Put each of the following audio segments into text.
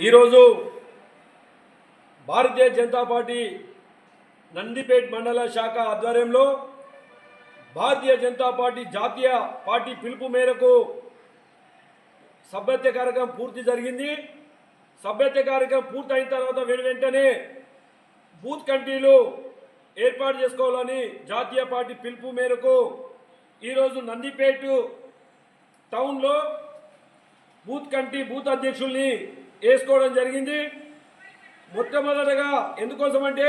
ఈరోజు భారతీయ జనతా పార్టీ నందిపేట్ మండల శాఖ ఆధ్వర్యంలో భారతీయ జనతా పార్టీ జాతీయ పార్టీ పిలుపు మేరకు సభ్యత్వ కార్యక్రమం పూర్తి జరిగింది. సభ్యత్వ కార్యక్రమం పూర్తి అయిన తర్వాత వెను వెంటనే బూత్ కమిటీలు ఏర్పాటు చేసుకోవాలని జాతీయ పార్టీ పిలుపు మేరకు ఈరోజు నందిపేట టౌన్లో బూత్ కంటి బూత్ అధ్యక్షుల్ని వేసుకోవడం జరిగింది. మొట్టమొదటగా ఎందుకోసం అంటే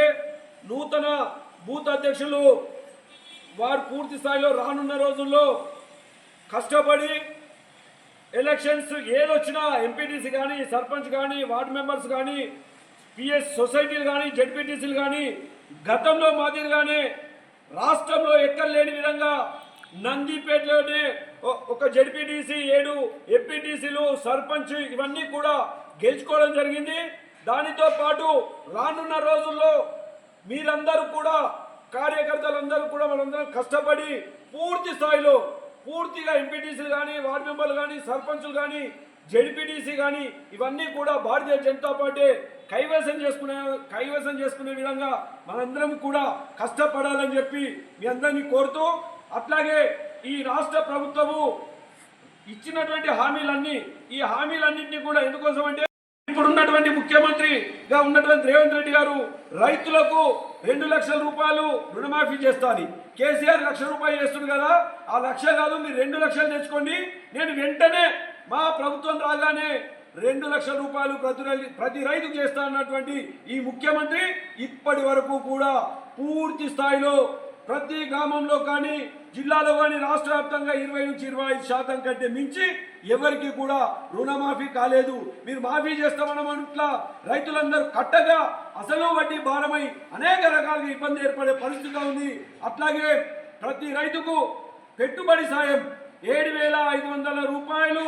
నూతన బూత్ అధ్యక్షులు వారు పూర్తి స్థాయిలో రానున్న రోజుల్లో కష్టపడి ఎలక్షన్స్ ఏదొచ్చినా ఎంపీటీసీ కానీ సర్పంచ్ కానీ వార్డు మెంబర్స్ కానీ పిఎస్ సొసైటీలు కానీ జడ్పీటీసీలు కానీ గతంలో మాదిరిగానే రాష్ట్రంలో ఎక్కడ లేని విధంగా నందిపేటలోనే ఒ- ఒక జడ్పీటీసీ ఏడు ఎంపీటీసీలు సర్పంచ్ ఇవన్నీ కూడా గెలుచుకోవడం జరిగింది. దానితో పాటు రానున్న రోజుల్లో మీరందరూ కూడా కార్యకర్తలందరూ కూడా మనందరం కష్టపడి పూర్తి స్థాయిలో పూర్తిగా ఎంపీటీసీలు కానీ వార్డు మెంబర్లు కానీ సర్పంచులు కానీ జడ్పీటీసీ కానీ ఇవన్నీ కూడా భారతీయ జనతా పార్టీ కైవసం చేసుకునే కైవసం చేసుకునే విధంగా మనందరం కూడా కష్టపడాలని చెప్పి మీ అందరినీ కోరుతూ అట్లాగే ఈ రాష్ట్ర ప్రభుత్వము ఇచ్చినటువంటి హామీలన్నీ ఈ హామీలన్నింటినీ కూడా ఎందుకోసం అంటే ఇప్పుడున్నటువంటి ముఖ్యమంత్రిగా ఉన్నటువంటి రేవంత్ రెడ్డి గారు రైతులకు రెండు లక్షల రూపాయలు రుణమాఫీ చేస్తాను. కేసీఆర్ లక్ష రూపాయలు చేస్తుంది కదా ఆ లక్ష కాదు మీరు రెండు లక్షలు తెచ్చుకోండి. నేను వెంటనే మా ప్రభుత్వం రాగానే రెండు లక్షల రూపాయలు ప్రతి రై- ప్రతి రైతుకు చేస్తా అన్నటువంటి ఈ ముఖ్యమంత్రి ఇప్పటి వరకు కూడా పూర్తి స్థాయిలో ప్రతి గ్రామంలో కానీ జిల్లాలో కానీ రాష్ట్ర వ్యాప్తంగా ఇరవై నుంచి ఇరవై ఐదు శాతం కంటే మించి ఎవరికి కూడా రుణమాఫీ కాలేదు. మీరు మాఫీ చేస్తామన్న రైతులందరూ కట్టగా అసలు వడ్డీ భారమై అనేక రకాలుగా ఇబ్బంది ఏర్పడే పరిస్థితి ఉంది. అట్లాగే ప్రతి రైతుకు పెట్టుబడి సాయం ఏడు వేల ఐదు వందల రూపాయలు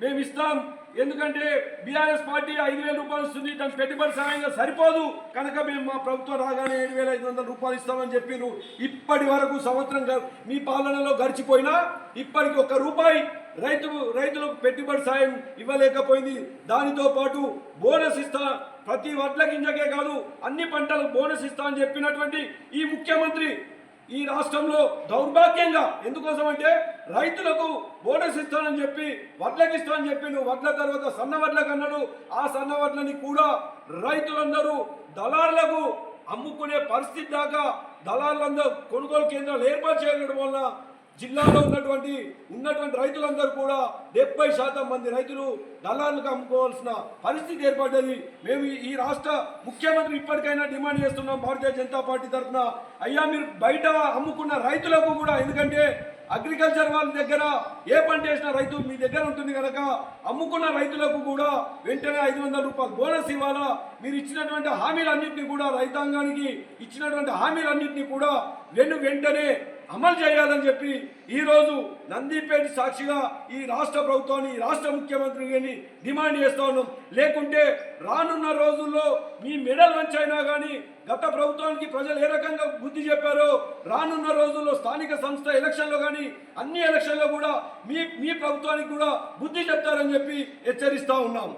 మేము ఇస్తాం ఎందుకంటే బీఆర్ఎస్ పార్టీ ఐదు వేల రూపాయలు ఇస్తుంది దానికి పెట్టుబడి సహాయంగా సరిపోదు. కనుక మేము మా ప్రభుత్వం రాగానే ఏడు వేల ఐదు వందల రూపాయలు ఇస్తామని చెప్పిను ఇప్పటి వరకు సంవత్సరం మీ పాలనలో గడిచిపోయినా ఇప్పటికి ఒక్క రూపాయి రైతు రైతులకు పెట్టుబడి సాయం ఇవ్వలేకపోయింది. దానితో పాటు బోనస్ ఇస్తా ప్రతి వడ్ల గింజకే కాదు అన్ని పంటలకు బోనస్ ఇస్తా అని చెప్పినటువంటి ఈ ముఖ్యమంత్రి ఈ రాష్ట్రంలో దౌర్భాగ్యంగా ఎందుకోసం అంటే రైతులకు బోనస్ ఇస్తానని చెప్పి వడ్లకి ఇస్తానని చెప్పి నువ్వు వడ్ల తర్వాత సన్న వడ్లకు అన్నాడు ఆ సన్న వడ్లని కూడా రైతులందరూ దళారులకు అమ్ముకునే పరిస్థితి దాకా దళారులందరూ కొనుగోలు కేంద్రాలు ఏర్పాటు చేయడం వల్ల జిల్లాలో ఉన్నటువంటి ఉన్నటువంటి రైతులందరూ కూడా డెబ్బై శాతం మంది రైతులు దళాలకు అమ్ముకోవాల్సిన పరిస్థితి ఏర్పడ్డది. మేము ఈ- రాష్ట్ర ముఖ్యమంత్రి ఇప్పటికైనా డిమాండ్ చేస్తున్నాం భారతీయ జనతా పార్టీ తరఫున. అయ్యా మీరు బయట అమ్ముకున్న రైతులకు కూడా ఎందుకంటే అగ్రికల్చర్ వాళ్ళ దగ్గర ఏ పంట వేసిన రైతు మీ దగ్గర ఉంటుంది కనుక అమ్ముకున్న రైతులకు కూడా వెంటనే ఐదు వందల రూపాయలు బోనస్ ఇవ్వాలా. మీరు ఇచ్చినటువంటి హామీలన్నింటినీ కూడా రైతాంగానికి ఇచ్చినటువంటి హామీలన్నింటినీ కూడా వెను వెంటనే అమలు చేయాలని చెప్పి ఈరోజు నందిపేట సాక్షిగా ఈ రాష్ట్ర ప్రభుత్వాన్ని రాష్ట్ర ముఖ్యమంత్రి గారిని డిమాండ్ చేస్తూ ఉన్నాం. లేకుంటే రానున్న రోజుల్లో మీ మెడల్ వంచైనా కానీ గత ప్రభుత్వానికి ప్రజలు ఏ రకంగా బుద్ధి చెప్పారో రానున్న రోజుల్లో స్థానిక సంస్థ ఎలక్షన్లో కానీ అన్ని ఎలక్షన్లో కూడా మీ మీ ప్రభుత్వానికి కూడా బుద్ధి చెప్తారని చెప్పి హెచ్చరిస్తా ఉన్నాం.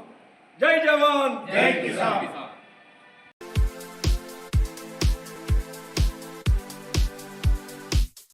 జై జవాన్! జై కిసాన్!